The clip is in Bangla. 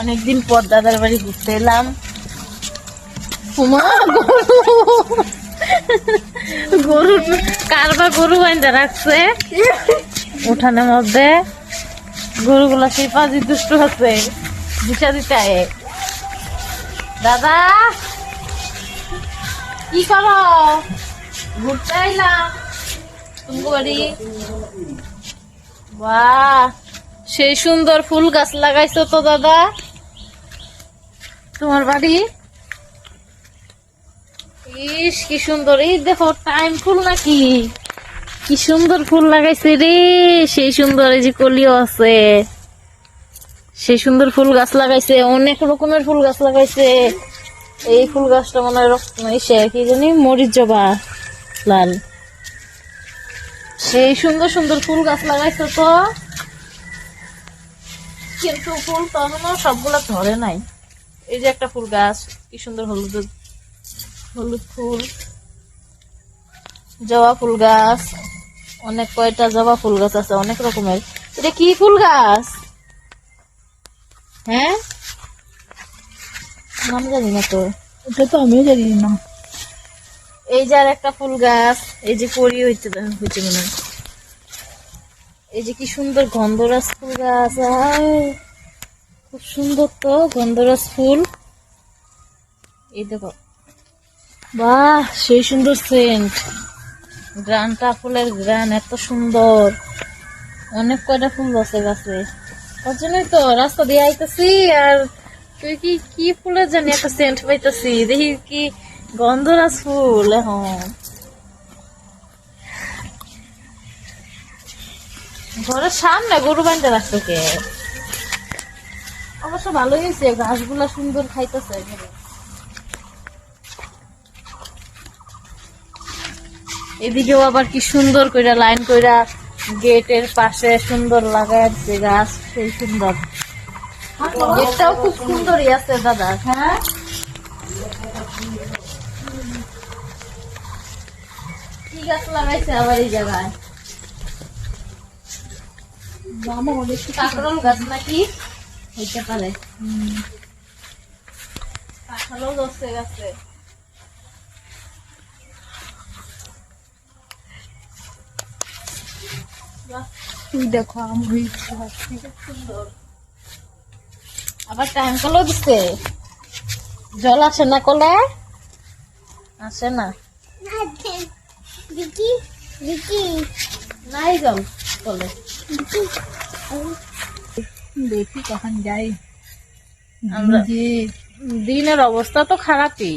অনেকদিন পর দাদার বাড়ি ঘুরতে এলাম। গরু। কারবার গরু বাইন্দা রাখছে। উঠানের মধ্যে গরুগুলা সেই পাঁচই দুষ্ট হচ্ছে। দিশা দিতে। দাদা, কি করো? ঘুরতে আইলাম। তুমি বাড়ি? বাহ, সেই সুন্দর ফুল গাছ লাগাইছো তো দাদা। তোমার বাড়ি? ইস, কি সুন্দর। এই দেখো, টাইম ফুল নাকি? কি সুন্দর ফুল লাগাইছে রে, সেই সুন্দর এই যে কলিও আছে। সেই সুন্দর ফুল গাছ লাগাইছে, অনেক রকমের ফুল গাছ লাগাইছে। এই ফুল গাছটা মনে হয় ইসে কি জানি, মরিচ জবা, লাল। সেই সুন্দর সুন্দর ফুল গাছ লাগাইছে তো। কিন্তু ফুল তখনও সবগুলা ধরে নাই। এই যে একটা ফুল গাছ কি সুন্দর হলুদ হলুদ ফুল। জবা ফুল গাছ অনেক কয়টা জবা ফুল গাছ আছে অনেক রকমের। এটা কি ফুল গাছ? হ্যাঁ? নাম জানি না তো ওটা তো আমিও জানি না। এই যে আর একটা ফুল গাছ এই যে করি হইতে হইতে মনে হয়। এই যে কি সুন্দর গন্ধরাজ ফুল গাছ আয়, খুব সুন্দর তো, গন্ধরাজ ফুল। এই দেখো। বাহ, সেই সুন্দর সেন্ট গ্রানটা ফুলের গ্রান, এত সুন্দর। অনেক কয়টা ফুল আছে গাছে। ওর জন্যই তো রাস্তা দিয়ে আইতেছি, আর তুই কি কি ফুলের জানি একটা সেন্ট পাইতেছি। দেখি কি গন্ধরাজ ফুল এখন। ঘরের সামনে গরু বান্ধে রাখতো কে? অবশ্য ভালোই হয়েছে, ঘাসগুলা সুন্দর খাইতেছে এদিকেও আবার কি সুন্দর কইরা লাইন কইরা গেটের পাশে সুন্দর লাগায় দিছে গাছ, সেই সুন্দর। গেটটাও খুব সুন্দরই আছে দাদা হ্যাঁ? কি গাছ লাগাইছে আবার এই জায়গায়? মামা গাছ নাকি? হইতে পারে। কাঁঠালও ধরছে গাছে। দেখো আম হয়েছে আবার টাইম কলও দিচ্ছে জল আসে না কলে? আসে না। নাই জল কলে। দেখি কখন যাই। আমরা দিনের অবস্থা তো খারাপই।